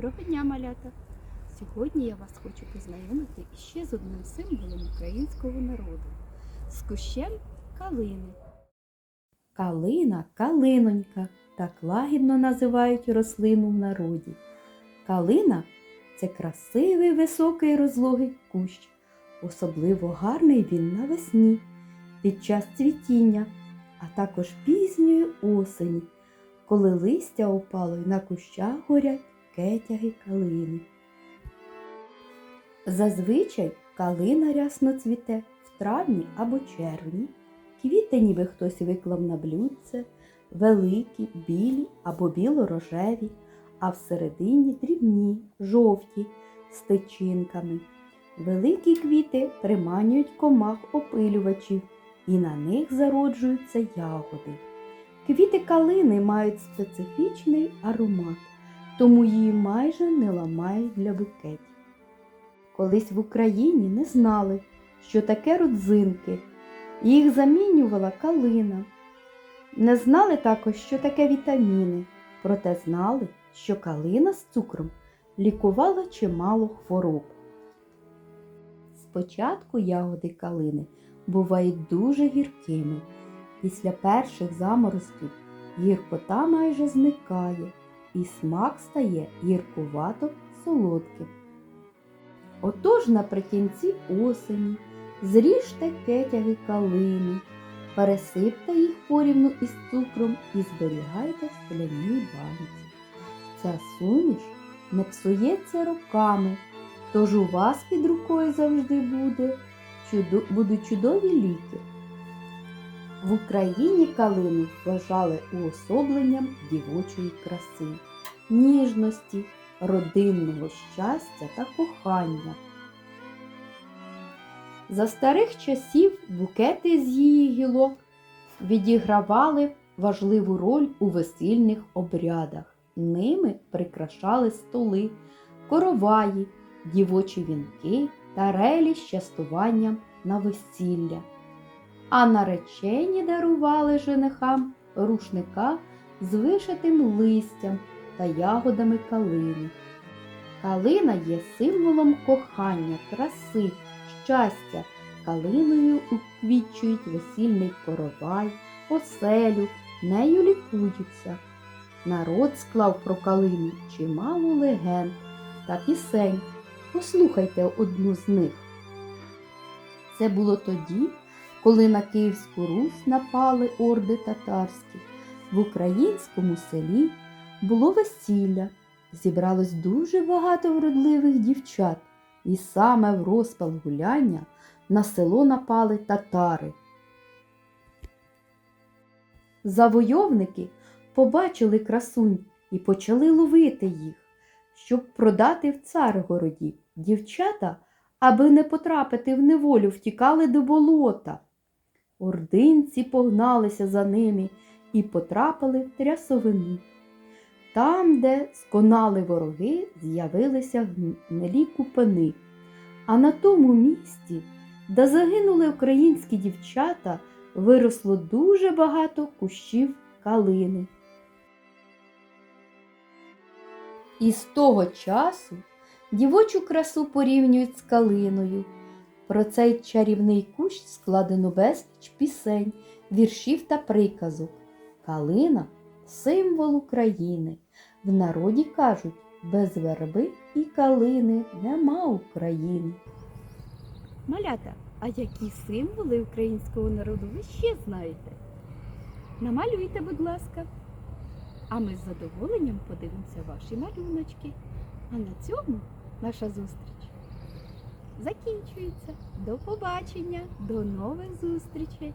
Доброго дня, малята! Сьогодні я вас хочу познайомити іще з одним символом українського народу з кущем калини. Калина, калинонька, так лагідно називають рослину в народі. Калина це красивий високий розлогий кущ. Особливо гарний він навесні, під час цвітіння, а також пізньої осені, коли листя опало й на кущах горять кетяги калини. Зазвичай калина рясно цвіте в травні або червні. Квіти ніби хтось виклав на блюдце, великі, білі або біло-рожеві, а всередині дрібні, жовті, з тичинками. Великі квіти приманюють комах опилювачів, і на них зароджуються ягоди. Квіти калини мають специфічний аромат, тому її майже не ламають для букетів. Колись в Україні не знали, що таке родзинки. Їх замінювала калина. Не знали також, що таке вітаміни, проте знали, що калина з цукром лікувала чимало хвороб. Спочатку ягоди калини бувають дуже гіркими. Після перших заморозків гіркота майже зникає і смак стає гіркувато солодким. Отож наприкінці осені зріжте кетяги калини, пересипте їх порівну із цукром і зберігайте в скляній банці. Ця суміш не псується роками, тож у вас під рукою завжди буде, будуть чудові ліки. В Україні калину вважали уособленням дівочої краси, ніжності, родинного щастя та кохання. За старих часів букети з її гілок відігравали важливу роль у весільних обрядах. Ними прикрашали столи, короваї, дівочі вінки та релі з частуванням на весілля. А наречені дарували женихам рушника з вишитим листям та ягодами калини. Калина є символом кохання, краси, щастя. Калиною уквічують весільний коровай, оселю, нею лікуються. Народ склав про калину чимало легенд та пісень. Послухайте одну з них. Це було тоді, коли на Київську Русь напали орди татарські. В українському селі було весілля. Зібралось дуже багато вродливих дівчат, і саме в розпал гуляння на село напали татари. Завойовники побачили красунь і почали ловити їх, щоб продати в царгороді. Дівчата, аби не потрапити в неволю, втікали до болота. Ординці погналися за ними і потрапили в трясовину. Там, де сконали вороги, з'явилися гнилі купини. А на тому місці, де загинули українські дівчата, виросло дуже багато кущів калини. І з того часу дівочу красу порівнюють з калиною. Про цей чарівний кущ складено безліч пісень, віршів та приказок. Калина символ України. В народі кажуть, без верби і калини нема України. Малята, а які символи українського народу ви ще знаєте? Намалюйте, будь ласка. А ми з задоволенням подивимося ваші малюночки. А на цьому наша зустріч закінчується. До побачення, до нових зустрічей!